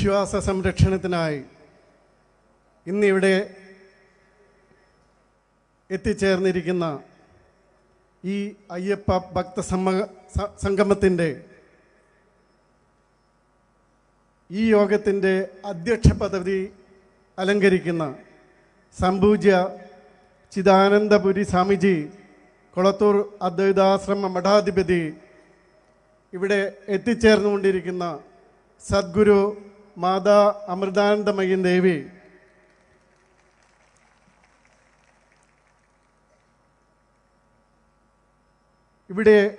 വിശ്വാസ സംരക്ഷണത്തിനായി ഇന്നിവിടെ എത്തിച്ചേർന്നിരിക്കുന്ന ഈ അയ്യപ്പ ഭക്ത സംഗമത്തിന്റെ ഈ യോഗത്തിന്റെ അധ്യക്ഷ പദവി അലങ്കരിക്കുന്ന സംപൂജ്യ ചിദാനന്ദപുരി സ്വാമിജി കൊളത്തൂർ അദ്വൈതാശ്രമ മഠാധിപതി ഇവിടെ എത്തിച്ചേർന്നുകൊണ്ടിരിക്കുന്ന സദ്ഗുരു മാതാ അമൃതാനന്ദമയ്യൻ ദേവി. ഇവിടെ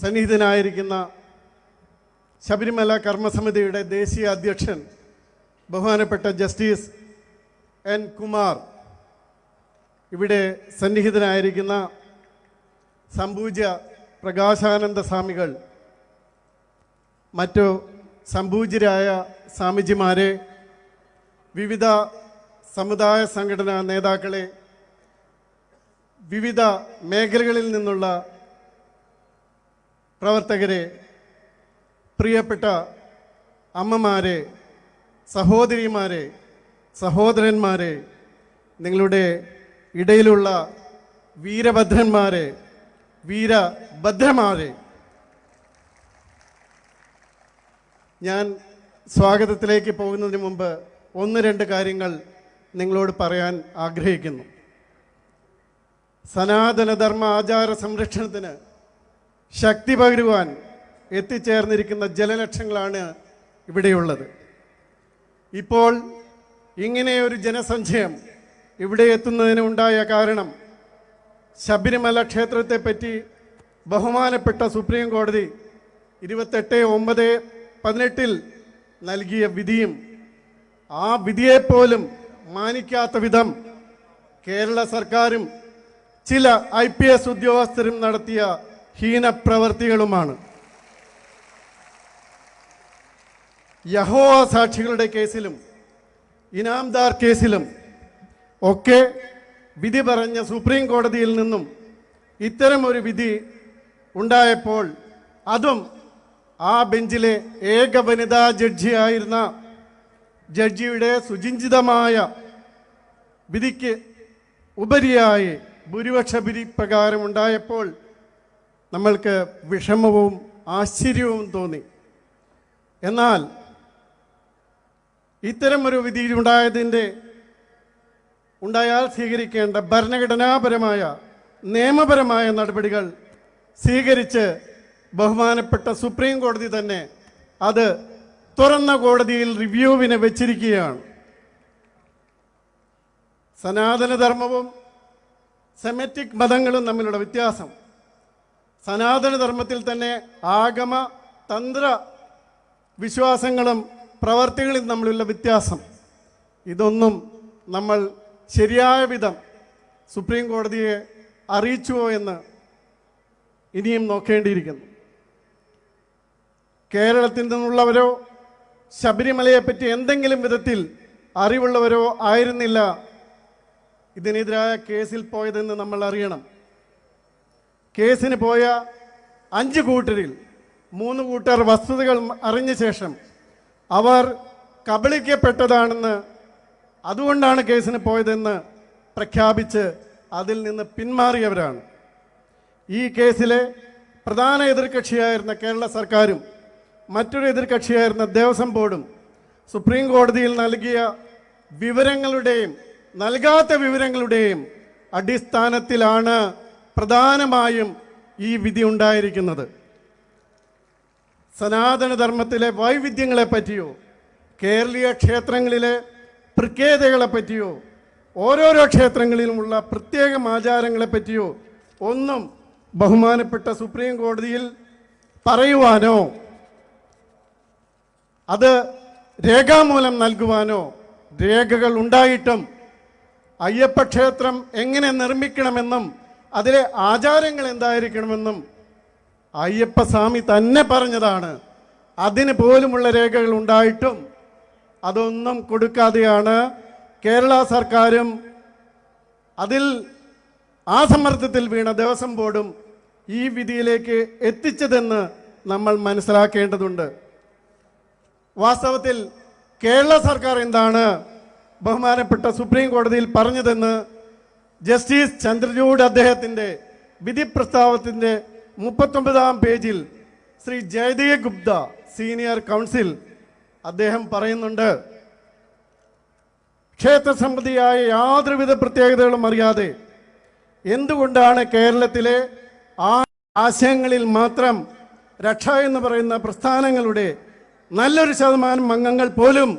സന്നിഹിതനായിരിക്കുന്ന ശബരിമല കർമ്മസമിതിയുടെ ദേശീയ അധ്യക്ഷൻ ബഹുമാനപ്പെട്ട ജസ്റ്റിസ് എൻ കുമാർ. ഇവിടെ സന്നിഹിതനായിരിക്കുന്ന സംപൂജ്യ പ്രകാശാനന്ദ സ്വാമികൾ. മറ്റു സംപൂജ്യരായ സ്വാമിജിമാരെ വിവിധ സമുദായ സംഘടനാ നേതാക്കളെ വിവിധ മേഖലകളിൽ നിന്നുള്ള പ്രവർത്തകരെ പ്രിയപ്പെട്ട അമ്മമാരെ സഹോദരിമാരെ സഹോദരന്മാരെ നിങ്ങളുടെ ഇടയിലുള്ള വീരഭദ്രന്മാരെ വീരഭദ്രമാരെ ഞാൻ സ്വാഗതത്തിലേക്ക് പോകുന്നതിന് മുമ്പ് ഒന്ന് രണ്ട് കാര്യങ്ങൾ നിങ്ങളോട് പറയാൻ ആഗ്രഹിക്കുന്നു. സനാതനധർമ്മ ആചാര സംരക്ഷണത്തിന് ശക്തി പകരുവാൻ എത്തിച്ചേർന്നിരിക്കുന്ന ജലലക്ഷങ്ങളാണ് ഇവിടെയുള്ളത്. ഇപ്പോൾ ഇങ്ങനെ ഒരു ജനസഞ്ചയം ഇവിടെ എത്തുന്നതിന് ഉണ്ടായ കാരണം ശബരിമല ക്ഷേത്രത്തെപ്പറ്റി ബഹുമാനപ്പെട്ട സുപ്രീം കോടതി ഇരുപത്തെട്ട് ഒമ്പത് പതിനെട്ടിൽ നൽകിയ വിധിയും ആ വിധിയെപ്പോലും മാനിക്കാത്ത വിധം കേരള സർക്കാരും ചില ഐ പി എസ് ഉദ്യോഗസ്ഥരും നടത്തിയ ഹീനപ്രവർത്തികളുമാണ്. യഹോവ സാക്ഷികളുടെ കേസിലും ഇനാംദാർ കേസിലും ഒക്കെ വിധി പറഞ്ഞ സുപ്രീം കോടതിയിൽ നിന്നും ഇത്തരമൊരു വിധി ഉണ്ടായപ്പോൾ അതും ആ ബെഞ്ചിലെ ഏക വനിതാ ജഡ്ജിയായിരുന്ന ജഡ്ജിയുടെ സുചിഞ്ചിതമായ വിധിക്ക് ഉപരിയായി ഭൂരിപക്ഷ വിധി പ്രകാരമുണ്ടായപ്പോൾ നമ്മൾക്ക് വിഷമവും ആശ്ചര്യവും തോന്നി. എന്നാൽ ഇത്തരമൊരു ഒരു വിധി ഉണ്ടായതിന്റെ ഉണ്ടായാൽ സ്വീകരിക്കേണ്ട ഭരണഘടനാപരമായ നിയമപരമായ നടപടികൾ സ്വീകരിച്ച് ബഹുമാനപ്പെട്ട സുപ്രീം കോടതി തന്നെ അത് തുറന്ന കോടതിയിൽ റിവ്യൂവിനെ വെച്ചിരിക്കുകയാണ്. സനാതനധർമ്മവും സെമറ്റിക് മതങ്ങളും തമ്മിലുള്ള വ്യത്യാസം. സനാതനധർമ്മത്തിൽ തന്നെ ആഗമ തന്ത്ര വിശ്വാസങ്ങളും പ്രവർത്തികളും തമ്മിലുള്ള വ്യത്യാസം. ഇതൊന്നും നമ്മൾ ശരിയായ വിധം സുപ്രീം കോടതിയെ അറിയിച്ചുവോ എന്ന് ഇനിയും നോക്കേണ്ടിയിരിക്കുന്നു. കേരളത്തിൽ നിന്നുള്ളവരോ ശബരിമലയെപ്പറ്റി എന്തെങ്കിലും വിധത്തിൽ അറിവുള്ളവരോ ആയിരുന്നില്ല. ഇതിനെതിരായ കേസിൽ പോയതെന്ന് നമ്മൾ അറിയണം. കേസിന് പോയ അഞ്ച് കൂട്ടരിൽ മൂന്ന് കൂട്ടർ വസ്തുതകൾ അറിഞ്ഞ ശേഷം അവർ കബളിക്കപ്പെട്ടതാണെന്ന് അതുകൊണ്ടാണ് കേസിന് പോയതെന്ന് പ്രഖ്യാപിച്ച് അതിൽ നിന്ന് പിന്മാറിയവരാണ്. ഈ കേസിലെ പ്രധാന എതിർകക്ഷിയായിരുന്ന കേരള സർക്കാരും മറ്റൊരു എതിർകക്ഷിയായിരുന്ന ദേവസ്വം ബോർഡും സുപ്രീം കോടതിയിൽ നൽകിയ വിവരങ്ങളുടെയും നൽകാത്ത വിവരങ്ങളുടെയും അടിസ്ഥാനത്തിലാണ് പ്രധാനമായും ഈ വിധി ഉണ്ടായിരിക്കുന്നത്. സനാതനധർമ്മത്തിലെ വൈവിധ്യങ്ങളെ പറ്റിയോ കേരളീയ ക്ഷേത്രങ്ങളിലെ പ്രത്യേകതകളെ പറ്റിയോ ഓരോരോ ക്ഷേത്രങ്ങളിലുമുള്ള പ്രത്യേക ആചാരങ്ങളെ പറ്റിയോ ഒന്നും ബഹുമാനപ്പെട്ട സുപ്രീം കോടതിയിൽ പറയുവാനോ അത് രേഖാമൂലം നൽകുവാനോ രേഖകൾ ഉണ്ടായിട്ടും അയ്യപ്പ ക്ഷേത്രം എങ്ങനെ നിർമ്മിക്കണമെന്നും അതിലെ ആചാരങ്ങൾ എന്തായിരിക്കണമെന്നും അയ്യപ്പസ്വാമി തന്നെ പറഞ്ഞതാണ്. അതിന് പോലുമുള്ള രേഖകൾ ഉണ്ടായിട്ടും അതൊന്നും കൊടുക്കാതെയാണ് കേരള സർക്കാരും അതിൽ ആ സമ്മർദ്ദത്തിൽ വീണ ദേവസ്വം ബോർഡും ഈ വിധിയിലേക്ക് എത്തിച്ചതെന്ന് നമ്മൾ മനസ്സിലാക്കേണ്ടതുണ്ട്. വാസ്തവത്തിൽ കേരള സർക്കാർ എന്താണ് ബഹുമാനപ്പെട്ട സുപ്രീം കോടതിയിൽ പറഞ്ഞതെന്ന് ജസ്റ്റിസ് ചന്ദ്രചൂഡ് അദ്ദേഹത്തിന്റെ വിധി പ്രസ്താവത്തിന്റെ മുപ്പത്തൊമ്പതാം പേജിൽ ശ്രീ ജയദേവ് ഗുപ്ത സീനിയർ കൗൺസിൽ അദ്ദേഹം പറയുന്നുണ്ട്. ക്ഷേത്ര സംബന്ധിയായ യാതൊരുവിധ പ്രത്യേകതകളും അറിയാതെ എന്തുകൊണ്ടാണ് കേരളത്തിലെ ആ ആശയങ്ങളിൽ മാത്രം രക്ഷ എന്ന് പറയുന്ന പ്രസ്ഥാനങ്ങളുടെ നല്ലൊരു ശതമാനം അംഗങ്ങൾ പോലും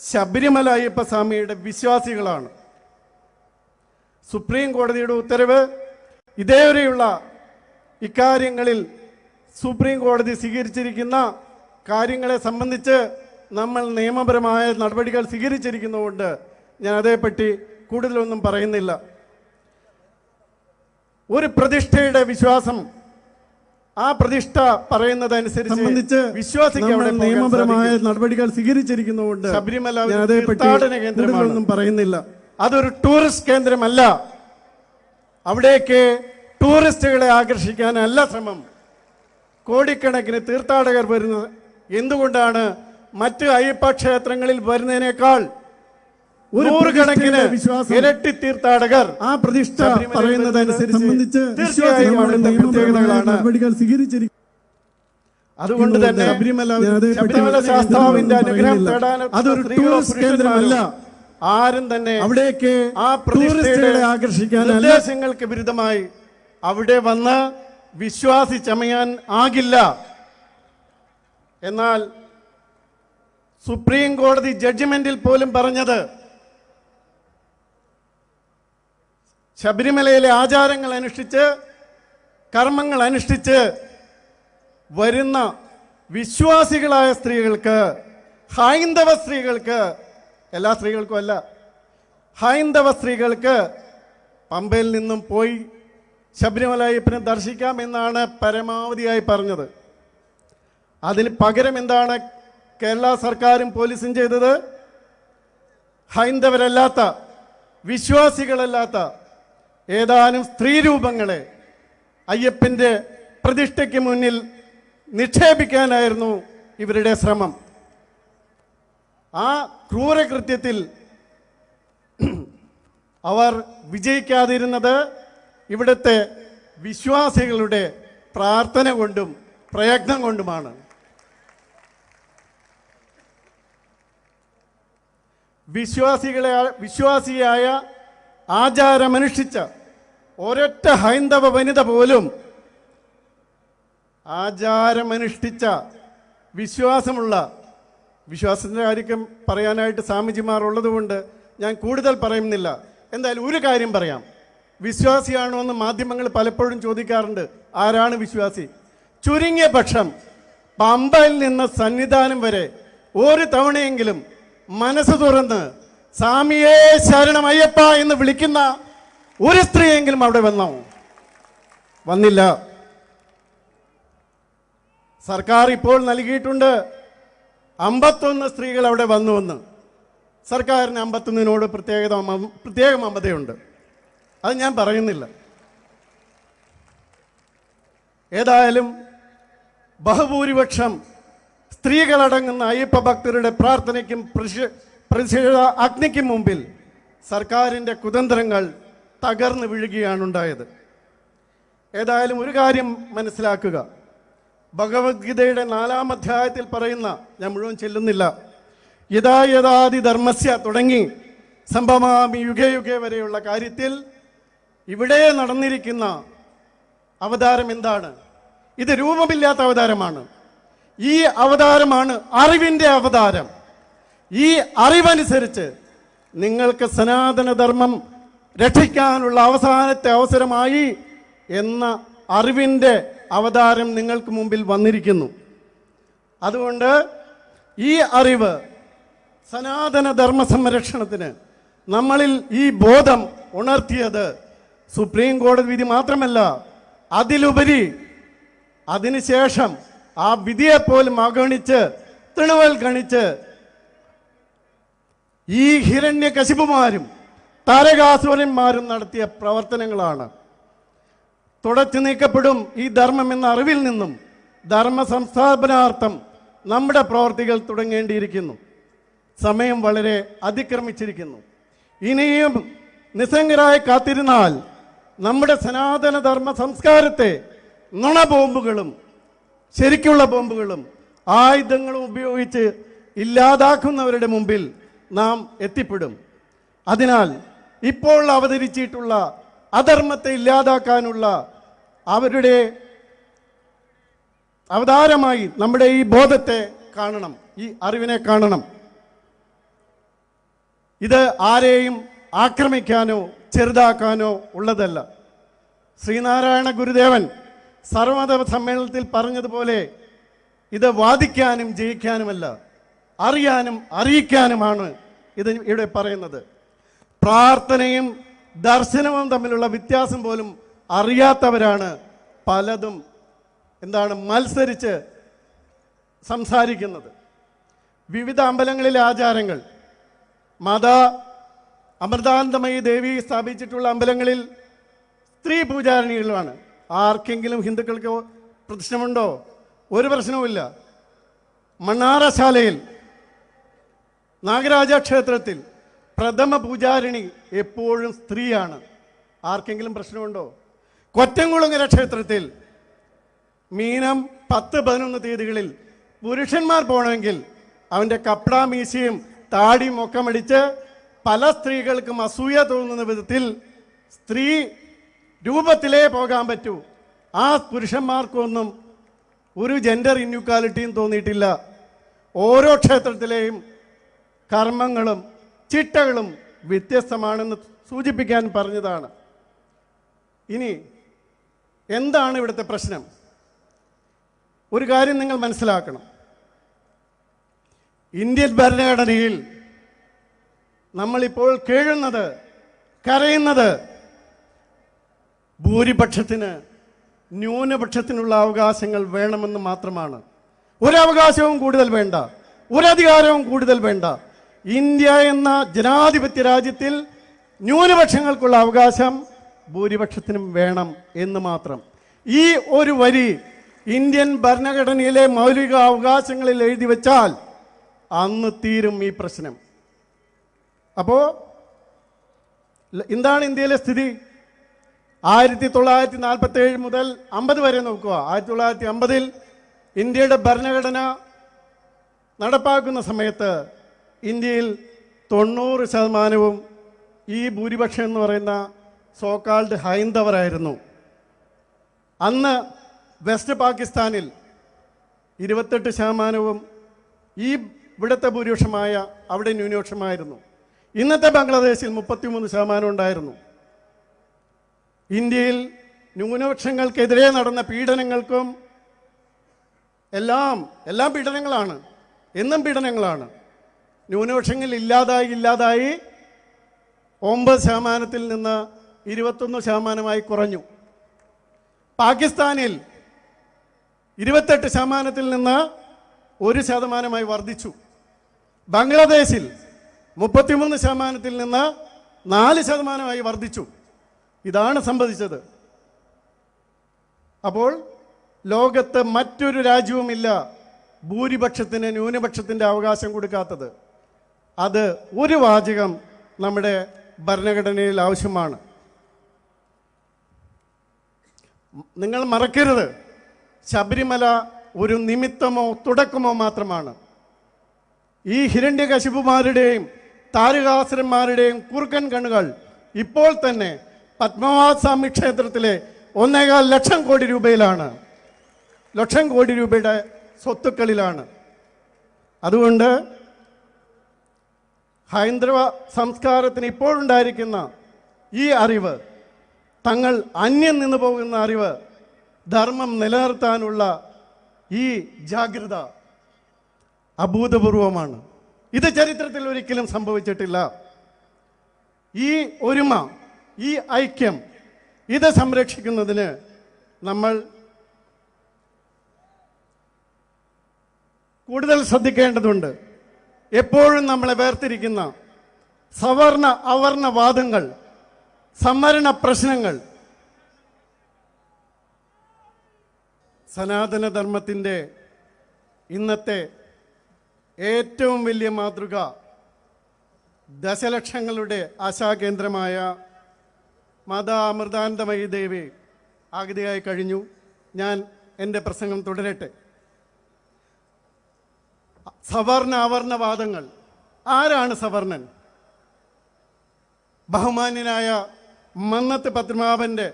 ശബരിമല അയ്യപ്പ സ്വാമിയുടെ വിശ്വാസികളാണ്. സുപ്രീം കോടതിയുടെ ഉത്തരവ് ഇതേവരെയുള്ള ഇക്കാര്യങ്ങളിൽ സുപ്രീം കോടതി സ്വീകരിച്ചിരിക്കുന്ന കാര്യങ്ങളെ സംബന്ധിച്ച് നമ്മൾ നിയമപരമായ നടപടികൾ സ്വീകരിച്ചിരിക്കുന്നതുകൊണ്ട് ഞാൻ അതേപ്പറ്റി കൂടുതലൊന്നും പറയുന്നില്ല. ഒരു പ്രതിഷ്ഠയുടെ വിശ്വാസം ആ പ്രതിഷ്ഠ പറയുന്നതനുസരിച്ച് സംബന്ധിച്ച് വിശ്വാസിക്കാൻ നിയമപരമായ. നടപടികൾ സ്വീകരിച്ചിരിക്കുന്നതുകൊണ്ട് ശബരിമല തീർത്ഥാടന കേന്ദ്രമാണ്. പറയുന്നില്ല അതൊരു ടൂറിസ്റ്റ് കേന്ദ്രമല്ല അവിടേക്ക് ടൂറിസ്റ്റുകളെ ആകർഷിക്കാനല്ല ശ്രമം കോടിക്കണക്കിന് തീർത്ഥാടകർ വരുന്നത് എന്തുകൊണ്ടാണ് മറ്റ് അയ്യപ്പ ക്ഷേത്രങ്ങളിൽ വരുന്നതിനേക്കാൾ നൂറുകണക്കിന് ഇരട്ടി തീർത്ഥാടകർ ആ പ്രതിഷ്ഠ പറയുന്നതനുസരിച്ച് സംബന്ധിച്ച് തീർച്ചയായും വിശ്വാസികൾ അവിടുത്തെ പ്രത്യേകതകളാണ്. നടപടികൾ സ്വീകരിച്ചിരിക്കുന്നു അതുകൊണ്ട് തന്നെ ശബരിമല ശാസ്താവിന്റെ അനുഗ്രഹം. തേടാൻ അതൊരു ടൂറിസ്റ്റ് കേന്ദ്രമല്ല ആരും തന്നെ അവിടേക്ക് ആ ടൂറിസ്റ്റുകളെ ആകർഷിക്കാൻ നിർദ്ദേശങ്ങൾക്ക് വിരുദ്ധമായി അവിടെ വന്ന് വിശ്വാസി ചമയാൻ ആകില്ല എന്നാൽ സുപ്രീം കോടതി ജഡ്ജ്മെന്റിൽ പോലും പറഞ്ഞത് ശബരിമലയിലെ ആചാരങ്ങൾ അനുഷ്ഠിച്ച് കർമ്മങ്ങൾ അനുഷ്ഠിച്ച് വരുന്ന വിശ്വാസികളായ സ്ത്രീകൾക്ക് ഹൈന്ദവ സ്ത്രീകൾക്ക് എല്ലാ സ്ത്രീകൾക്കും അല്ല ഹൈന്ദവ സ്ത്രീകൾക്ക് പമ്പയിൽ നിന്നും പോയി ശബരിമല അയ്യപ്പനെ ദർശിക്കാം എന്നാണ് പരമാവധിയായി പറഞ്ഞത്. അതിന് പകരം എന്താണ് കേരള സർക്കാരും പോലീസും ചെയ്തത്? ഹൈന്ദവരല്ലാത്ത വിശ്വാസികളല്ലാത്ത ഏതാനും സ്ത്രീരൂപങ്ങളെ അയ്യപ്പന്റെ പ്രതിഷ്ഠയ്ക്ക് മുന്നിൽ നിക്ഷേപിക്കാനായിരുന്നു ഇവരുടെ ശ്രമം. ആ ക്രൂരകൃത്യത്തിൽ അവർ വിജയിക്കാതിരുന്നത് ഇവിടുത്തെ വിശ്വാസികളുടെ പ്രാർത്ഥന കൊണ്ടും പ്രയത്നം കൊണ്ടുമാണ്. വിശ്വാസികളെ വിശ്വാസിയായ ആചാരമനുഷ്ഠിച്ച ഒരൊറ്റ ഹൈന്ദവ വനിത പോലും ആചാരമനുഷ്ഠിച്ച വിശ്വാസമുള്ള വിശ്വാസത്തിന്റെ കാര്യം പറയാനായിട്ട് സ്വാമിജിമാർ ഉള്ളതുകൊണ്ട് ഞാൻ കൂടുതൽ പറയുന്നില്ല. എന്തായാലും ഒരു കാര്യം പറയാം. വിശ്വാസിയാണോ എന്ന് മാധ്യമങ്ങൾ പലപ്പോഴും ചോദിക്കാറുണ്ട്. ആരാണ് വിശ്വാസി? ചുരുങ്ങിയ പക്ഷം പമ്പയിൽ നിന്ന് സന്നിധാനം വരെ ഒരു തവണയെങ്കിലും മനസ്സ് തുറന്ന് സ്വാമിയേ ശരണം അയ്യപ്പ എന്ന് വിളിക്കുന്ന ഒരു സ്ത്രീയെങ്കിലും അവിടെ വന്നോ? വന്നില്ല. സർക്കാർ ഇപ്പോൾ നൽകിയിട്ടുണ്ട് അമ്പത്തൊന്ന് സ്ത്രീകൾ അവിടെ വന്നു വന്നുവെന്ന്. സർക്കാരിന് അമ്പത്തൊന്നിനോട് പ്രത്യേകത പ്രത്യേകം മമതയുണ്ട് അത് ഞാൻ പറയുന്നില്ല. ഏതായാലും ബഹുഭൂരിപക്ഷം സ്ത്രീകളടങ്ങുന്ന അയ്യപ്പ ഭക്തരുടെ പ്രാർത്ഥനയ്ക്കും പ്രതിഷേ- പ്രതിഷേധ അഗ്നിക്കും മുമ്പിൽ സർക്കാരിന്റെ കുതന്ത്രങ്ങൾ തകർന്നു വീഴുകയാണ് ഉണ്ടായത് ഏതായാലും ഒരു കാര്യം മനസ്സിലാക്കുക. ഭഗവത്ഗീതയുടെ നാലാം അധ്യായത്തിൽ പറയുന്ന ഞാൻ മുഴുവൻ ചെല്ലുന്നില്ല യഥാ യഥാതി ധർമ്മസ്യ തുടങ്ങി സംഭവാമി യുഗയുഗേ യുഗേ വരെയുള്ള കാര്യത്തിൽ ഇവിടെ നടന്നിരിക്കുന്ന അവതാരം എന്താണ്? ഇത് രൂപമില്ലാത്ത അവതാരമാണ്. ഈ അവതാരമാണ് അറിവിന്റെ അവതാരം. ഈ അറിവനുസരിച്ച് നിങ്ങൾക്ക് സനാതനധർമ്മം രക്ഷിക്കാനുള്ള അവസാനത്തെ അവസരമായി എന്ന അറിവിന്റെ അവതാരം നിങ്ങൾക്ക് മുമ്പിൽ വന്നിരിക്കുന്നു. അതുകൊണ്ട് ഈ അറിവ് സനാതന ധർമ്മ സംരക്ഷണത്തിന് നമ്മളിൽ ഈ ബോധം ഉണർത്തിയത് സുപ്രീം കോടതി വിധി മാത്രമല്ല അതിലുപരി അതിനുശേഷം ആ വിധിയെപ്പോലും അവഗണിച്ച് തൃണവൽ ഗണിച്ച് ഈ ഹിരണ്യകശിപുമാരും താരകാസുരന്മാരും നടത്തിയ പ്രവർത്തനങ്ങളാണ്. തുടച്ചു നീക്കപ്പെടും ഈ ധർമ്മം എന്ന അറിവിൽ നിന്നും ധർമ്മ സംസ്ഥാപനാർത്ഥം നമ്മുടെ പ്രവർത്തികൾ തുടങ്ങേണ്ടിയിരിക്കുന്നു. സമയം വളരെ അതിക്രമിച്ചിരിക്കുന്നു. ഇനിയും നിസ്സംഗരായി കാത്തിരുന്നാൽ നമ്മുടെ സനാതന ധർമ്മ സംസ്കാരത്തെ നുണ ബോംബുകളും ശരിക്കുള്ള ബോംബുകളും ആയുധങ്ങളും ഉപയോഗിച്ച് ഇല്ലാതാക്കുന്നവരുടെ മുമ്പിൽ നാം എത്തിപ്പെടും. അതിനാൽ ഇപ്പോൾ അവതരിച്ചിട്ടുള്ള അധർമ്മത്തെ ഇല്ലാതാക്കാനുള്ള അവരുടെ അവതാരമായി നമ്മുടെ ഈ ബോധത്തെ കാണണം ഈ അറിവിനെ കാണണം. ഇത് ആരെയും ആക്രമിക്കാനോ ചെറുതാക്കാനോ ഉള്ളതല്ല. ശ്രീനാരായണ ഗുരുദേവൻ സർവമത സമ്മേളനത്തിൽ പറഞ്ഞതുപോലെ ഇത് വാദിക്കാനും ജയിക്കാനുമല്ല അറിയാനും അറിയിക്കാനുമാണ് ഇത് ഇവിടെ പറയുന്നത്. പ്രാർത്ഥനയും ദർശനവും തമ്മിലുള്ള വ്യത്യാസം പോലും അറിയാത്തവരാണ് പലതും എന്താണ് മത്സരിച്ച് സംസാരിക്കുന്നത്. വിവിധ അമ്പലങ്ങളിലെ ആചാരങ്ങൾ. മാതാ അമൃതാനന്ദമയി ദേവി സ്ഥാപിച്ചിട്ടുള്ള അമ്പലങ്ങളിൽ സ്ത്രീ പൂജാരിണികളാണ് ആർക്കെങ്കിലും ഹിന്ദുക്കൾക്ക് പ്രശ്നമുണ്ടോ? ഒരു പ്രശ്നവുമില്ല. മണ്ണാറശാലയിൽ നാഗരാജ ക്ഷേത്രത്തിൽ പ്രഥമ പൂജാരിണി എപ്പോഴും സ്ത്രീയാണ്. ആർക്കെങ്കിലും പ്രശ്നമുണ്ടോ? കൊറ്റംകുളങ്ങര ക്ഷേത്രത്തിൽ മീനം പത്ത് പതിനൊന്ന് തീയതികളിൽ പുരുഷന്മാർ പോകണമെങ്കിൽ അവന്റെ കപ്പട മീശയും താടിയും ഒക്കെ മടിച്ച് പല സ്ത്രീകൾക്കും അസൂയ തോന്നുന്ന വിധത്തിൽ സ്ത്രീ രൂപത്തിലേ പോകാൻ പറ്റൂ. ആ പുരുഷന്മാർക്കൊന്നും ഒരു ജെൻഡർ ഇന്യൂക്വാലിറ്റിയും തോന്നിയിട്ടില്ല. ഓരോ ക്ഷേത്രത്തിലെയും കർമ്മങ്ങളും ചിട്ടകളും വ്യത്യസ്തമാണെന്ന് സൂചിപ്പിക്കാൻ പറഞ്ഞതാണ്. ഇനി എന്താണ് ഇവിടുത്തെ പ്രശ്നം? ഒരു കാര്യം നിങ്ങൾ മനസ്സിലാക്കണം. ഇന്ത്യൻ ഭരണഘടനയിൽ നമ്മളിപ്പോൾ കേഴുന്നത് കരയുന്നത് ഭൂരിപക്ഷത്തിന് ന്യൂനപക്ഷത്തിനുള്ള അവകാശങ്ങൾ വേണമെന്ന് മാത്രമാണ്. ഒരവകാശവും കൂടുതൽ വേണ്ട ഒരധികാരവും കൂടുതൽ വേണ്ട. ഇന്ത്യ എന്ന ജനാധിപത്യ രാജ്യത്തിൽ ന്യൂനപക്ഷങ്ങൾക്കുള്ള അവകാശം ഭൂരിപക്ഷത്തിനും വേണം എന്ന് മാത്രം. ഈ ഒരു വരി ഇന്ത്യൻ ഭരണഘടനയിലെ മൗലിക അവകാശങ്ങളിൽ എഴുതി വെച്ചാൽ അന്ന് തീരും ഈ പ്രശ്നം. അപ്പോൾ എന്താണ് ഇന്ത്യയിലെ സ്ഥിതി? ആയിരത്തി തൊള്ളായിരത്തി നാൽപ്പത്തി ഏഴ് മുതൽ അമ്പത് വരെ നോക്കുക. ആയിരത്തി തൊള്ളായിരത്തി അമ്പതിൽ ഇന്ത്യയുടെ ഭരണഘടന നടപ്പാക്കുന്ന സമയത്ത് ഇന്ത്യയിൽ തൊണ്ണൂറ് ശതമാനവും ഈ ഭൂരിപക്ഷം എന്ന് പറയുന്ന സോക്കാൾഡ് ഹൈന്ദവരായിരുന്നു. അന്ന് വെസ്റ്റ് പാകിസ്ഥാനിൽ ഇരുപത്തെട്ട് ശതമാനവും ഈ ഇവിടുത്തെ ഭൂരിപക്ഷമായ അവിടെ ന്യൂനപക്ഷമായിരുന്നു. ഇന്നത്തെ ബംഗ്ലാദേശിൽ മുപ്പത്തിമൂന്ന് ശതമാനം ഉണ്ടായിരുന്നു. ഇന്ത്യയിൽ ന്യൂനപക്ഷങ്ങൾക്കെതിരെ നടന്ന പീഡനങ്ങൾക്കും എല്ലാം എല്ലാം പീഡനങ്ങളാണ്. എന്നും പീഡനങ്ങളാണ്. ന്യൂനപക്ഷങ്ങൾ ഇല്ലാതായി ഇല്ലാതായി ഒമ്പത് ശതമാനത്തിൽ നിന്ന് ഇരുപത്തൊന്ന് ശതമാനമായി കുറഞ്ഞു. പാകിസ്ഥാനിൽ ഇരുപത്തെട്ട് ശതമാനത്തിൽ നിന്ന് ഒരു ശതമാനമായി വർദ്ധിച്ചു. ബംഗ്ലാദേശിൽ മുപ്പത്തിമൂന്ന് ശതമാനത്തിൽ നിന്ന് നാല് ശതമാനമായി വർദ്ധിച്ചു. ഇതാണ് സംഭവിച്ചത് അപ്പോൾ ലോകത്ത് മറ്റൊരു രാജ്യവുമില്ല ഭൂരിപക്ഷത്തിന് ന്യൂനപക്ഷത്തിന്റെ അവകാശം കൊടുക്കാത്തത്. അത് ഒരു വാചകം നമ്മുടെ ഭരണഘടനയിൽ ആവശ്യമാണ്. നിങ്ങൾ മറക്കരുത്. ശബരിമല ഒരു നിമിത്തമോ തുടക്കമോ മാത്രമാണ്. ഈ ഹിരണ്യകശിപുമാരുടെയും താരകാസുരന്മാരുടെയും കുറുക്കൻ കണ്ണുകൾ ഇപ്പോൾ തന്നെ പത്മനാഭ സ്വാമി ക്ഷേത്രത്തിലെ ഒന്നേകാൽ ലക്ഷം കോടി രൂപയിലാണ്. ലക്ഷം കോടി രൂപയുടെ സ്വത്തുക്കളിലാണ്. അതുകൊണ്ട് ഹൈന്ദവ സംസ്കാരത്തിന് ഇപ്പോഴുണ്ടായിരിക്കുന്ന ഈ അറിവ് തങ്ങൾ അന്യം നിന്ന് പോകുന്ന അറിവ് ധർമ്മം നിലനിർത്താനുള്ള ഈ ജാഗ്രത അഭൂതപൂർവമാണ്. ഇത് ചരിത്രത്തിൽ ഒരിക്കലും സംഭവിച്ചിട്ടില്ല. ഈ ഒരുമ ഈ ഐക്യം ഇത് സംരക്ഷിക്കുന്നതിന് നമ്മൾ കൂടുതൽ ശ്രദ്ധിക്കേണ്ടതുണ്ട്. എപ്പോഴും നമ്മളെ വേർതിരിക്കുന്ന സവർണ അവർണ വാദങ്ങൾ സംവരണ പ്രശ്നങ്ങൾ. സനാതനധർമ്മത്തിന്റെ ഇന്നത്തെ ഏറ്റവും വലിയ മാതൃക ദശലക്ഷങ്ങളുടെ ആശാകേന്ദ്രമായ മാതാ അമൃതാനന്ദമയി ദേവി ആഗതിയായി കഴിഞ്ഞു. ഞാൻ എന്റെ പ്രസംഗം തുടരട്ടെ. സവർണ അവർണവാദങ്ങൾ ആരാണ് സവർണൻ? ബഹുമാന്യനായ മന്നത്ത് പത്മനാഭന്റെ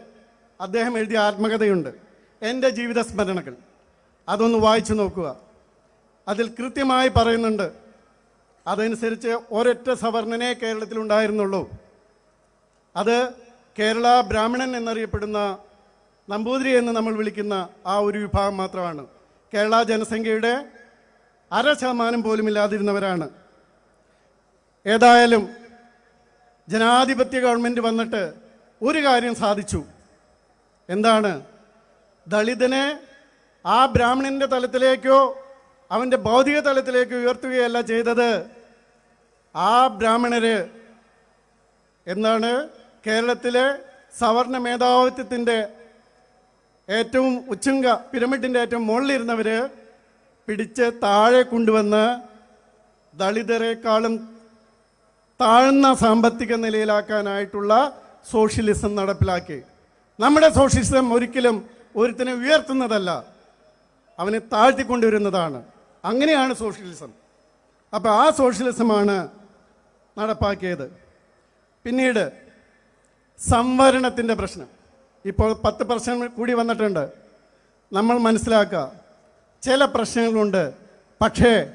അദ്ദേഹം എഴുതിയ ആത്മകഥയുണ്ട്. എന്റെ ജീവിത സ്മരണകൾ. അതൊന്ന് വായിച്ചു നോക്കുക. അതിൽ കൃത്യമായി പറയുന്നുണ്ട് അതനുസരിച്ച് ഒരൊറ്റ സവർണനെ കേരളത്തിലുണ്ടായിരുന്നുള്ളൂ അത് കേരള ബ്രാഹ്മണൻ എന്നറിയപ്പെടുന്ന നമ്പൂതിരി എന്ന് നമ്മൾ വിളിക്കുന്ന ആ ഒരു വിഭാഗം മാത്രമാണ്. കേരള ജനസംഖ്യയുടെ അര ശതമാനം പോലും ഇല്ലാതിരുന്നവരാണ് ഏതായാലും ജനാധിപത്യ ഗവൺമെന്റ് വന്നിട്ട് ഒരു കാര്യം സാധിച്ചു. എന്താണ്? ദളിതനെ ആ ബ്രാഹ്മണന്റെ തലത്തിലേക്കോ അവന്റെ ഭൗതിക തലത്തിലേക്കോ ഉയർത്തുകയല്ല ചെയ്തത് ആ ബ്രാഹ്മണര്. എന്താണ്? കേരളത്തിലെ സവർണ മേധാവിത്വത്തിന്റെ ഏറ്റവും ഉച്ചുങ്ക പിരമിഡിന്റെ ഏറ്റവും മുകളിലിരുന്നവര് പിടിച്ച് താഴെ കൊണ്ടുവന്ന് ദളിതരെക്കാളും താഴ്ന്ന സാമ്പത്തിക നിലയിലാക്കാനായിട്ടുള്ള സോഷ്യലിസം നടപ്പിലാക്കി. നമ്മുടെ സോഷ്യലിസം ഒരിക്കലും ഒരുത്തിനെ ഉയർത്തുന്നതല്ല അവനെ താഴ്ത്തിക്കൊണ്ടുവരുന്നതാണ് അങ്ങനെയാണ് സോഷ്യലിസം. അപ്പോൾ ആ സോഷ്യലിസമാണ് നടപ്പാക്കിയത്. പിന്നീട് സംവരണത്തിന്റെ പ്രശ്നം. ഇപ്പോൾ പത്ത് പ്രശ്നം കൂടി വന്നിട്ടുണ്ട്. നമ്മൾ മനസ്സിലാക്കുക ചില പ്രശ്നങ്ങളുണ്ട്. പക്ഷേ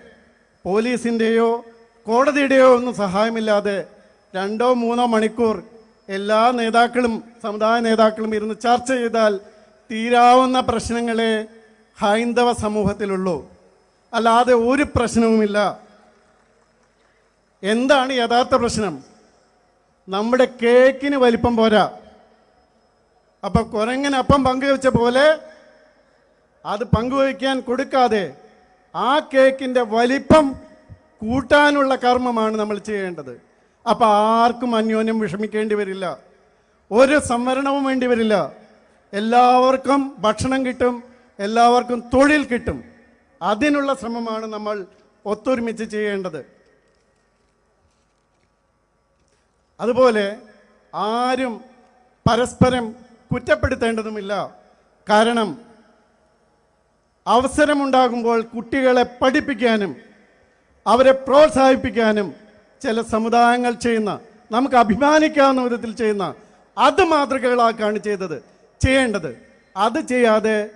പോലീസിന്റെയോ കോടതിയുടെയോ ഒന്നും സഹായമില്ലാതെ രണ്ടോ മൂന്നോ മണിക്കൂർ എല്ലാ നേതാക്കളും സമുദായ നേതാക്കളും ഇരുന്ന് ചർച്ച ചെയ്താൽ തീരാവുന്ന പ്രശ്നങ്ങളെ ഹൈന്ദവ സമൂഹത്തിലുള്ളൂ. അല്ലാതെ ഒരു പ്രശ്നവുമില്ല. എന്താണ് യഥാർത്ഥ പ്രശ്നം? നമ്മുടെ കേക്കിന് വലിപ്പം പോരാ. അപ്പം കുരങ്ങനപ്പം പങ്കുവെച്ച പോലെ അത് പങ്കുവയ്ക്കാൻ കൊടുക്കാതെ ആ കേക്കിന്റെ വലിപ്പം കൂട്ടാനുള്ള കർമ്മമാണ് നമ്മൾ ചെയ്യേണ്ടത്. അപ്പോൾ ആർക്കും അന്യോന്യം വിഷമിക്കേണ്ടി വരില്ല. ഒരു സംവരണവും വേണ്ടി വരില്ല. എല്ലാവർക്കും ഭക്ഷണം കിട്ടും എല്ലാവർക്കും തൊഴിൽ കിട്ടും. അതിനുള്ള ശ്രമമാണ് നമ്മൾ ഒത്തൊരുമിച്ച് ചെയ്യേണ്ടത്. അതുപോലെ ആരും പരസ്പരം കുറ്റപ്പെടുത്തേണ്ടതുമില്ല. കാരണം അവസരമുണ്ടാകുമ്പോൾ കുട്ടികളെ പഠിപ്പിക്കാനും അവരെ പ്രോത്സാഹിപ്പിക്കാനും ചില സമുദായങ്ങൾ ചെയ്യുന്ന നമുക്ക് അഭിമാനിക്കാവുന്ന വിധത്തിൽ ചെയ്യുന്ന അത് മാതൃകകളാക്കാണ് ചെയ്തത് ചെയ്യേണ്ടത്. അത് ചെയ്യാതെ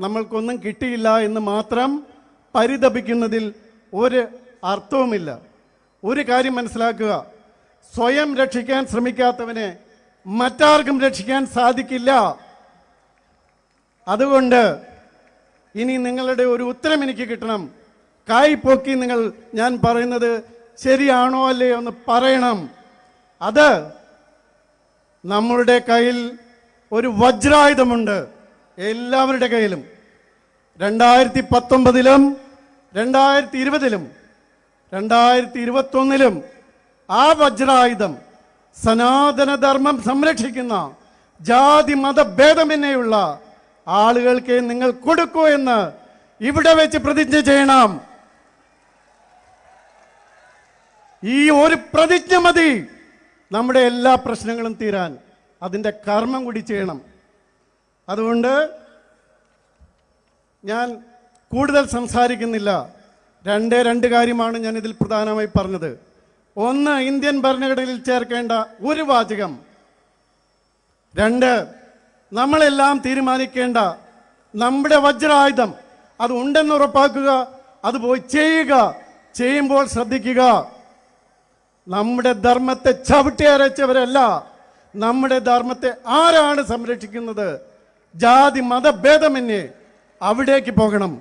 നമ്മൾക്കൊന്നും കിട്ടിയില്ല എന്ന് മാത്രം പരിതപിക്കുന്നതിൽ ഒരു അർത്ഥവുമില്ല. ഒരു കാര്യം മനസ്സിലാക്കുക. സ്വയം രക്ഷിക്കാൻ ശ്രമിക്കാത്തവനെ മറ്റാർക്കും രക്ഷിക്കാൻ സാധിക്കില്ല. അതുകൊണ്ട് ഇനി നിങ്ങളുടെ ഒരു ഉത്തരം എനിക്ക് കിട്ടണം. കായ് പൊക്കി നിങ്ങൾ ഞാൻ പറയുന്നത് ശരിയാണോ അല്ലേ എന്ന് പറയണം. അത് നമ്മളുടെ കയ്യിൽ ഒരു വജ്രായുധമുണ്ട്. എല്ലാവരുടെ കയ്യിലും. രണ്ടായിരത്തി പത്തൊമ്പതിലും രണ്ടായിരത്തി ഇരുപതിലും രണ്ടായിരത്തി ഇരുപത്തൊന്നിലും ആ വജ്രായുധം സനാതനധർമ്മം സംരക്ഷിക്കുന്ന ജാതി മതഭേദമെന്നെയുള്ള ആളുകൾക്ക് നിങ്ങൾ കൊടുക്കൂ എന്ന് ഇവിടെ വെച്ച് പ്രതിജ്ഞ ചെയ്യണം. ഈ ഒരു പ്രതിജ്ഞ മതി. നമ്മുടെ എല്ലാ പ്രശ്നങ്ങളും തീരാൻ അതിന്റെ കർമ്മം കൂടി ചെയ്യണം. അതുകൊണ്ട് ഞാൻ കൂടുതൽ സംസാരിക്കുന്നില്ല. രണ്ടേ രണ്ട് കാര്യമാണ് ഞാൻ ഇതിൽ പ്രധാനമായി പറഞ്ഞത്. ഒന്ന് ഇന്ത്യൻ ഭരണഘടനയിൽ ചേർക്കേണ്ട ഒരു വാചകം. രണ്ട് നമ്മളെല്ലാം തീരുമാനിക്കേണ്ട നമ്മുടെ വജ്രായുധം അത് ഉണ്ടെന്ന് ഉറപ്പാക്കുക അത് പോയി ചെയ്യുക ചെയ്യുമ്പോൾ ശ്രദ്ധിക്കുക. നമ്മുടെ ധർമ്മത്തെ ചവിട്ടി അരച്ചവരല്ല നമ്മുടെ ധർമ്മത്തെ ആരാണ് സംരക്ഷിക്കുന്നത്? ജാതി മതഭേദമന്യേ അവിടേക്ക് പോകണം.